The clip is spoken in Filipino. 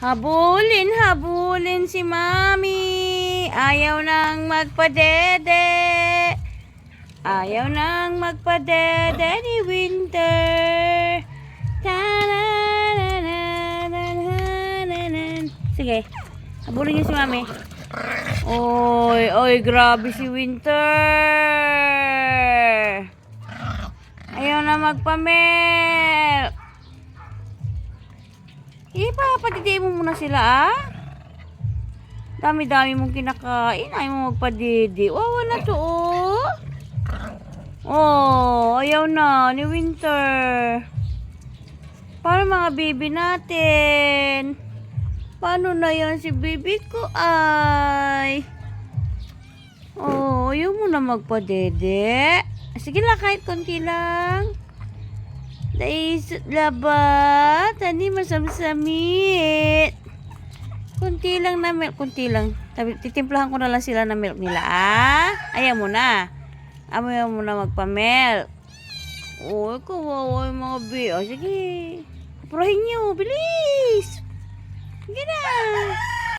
Habulin, habulin si Mami. Ayaw nang magpadede. Ayaw nang magpadede ni Winter. Ta-na-na-na-na-na-na. Sige, habulin niyo si Mami. Oy, oy, grabe si Winter. Ayaw na magpamilk. Ipapadidiin mo muna sila, ah. Dami-dami mong kinakain. Ayaw mo magpadidi. Wawa na to, oh. Oh, ayaw na ni Winter. Para mga baby natin. Paano na yan si baby ko ay? Oh, ayaw mo na magpadede. Sige lang, kahit konti lang. Naisot labat. Tani masamsamit. Kunti lang na milk. Kunti lang. Titimplahan ko na lang sila ng milk nila. Ah? Ayaw mo na. Ayaw mo na magpa-milk. Uy, kawawa yung mga bi. O, sige. Purahin niyo. Bilis. Na.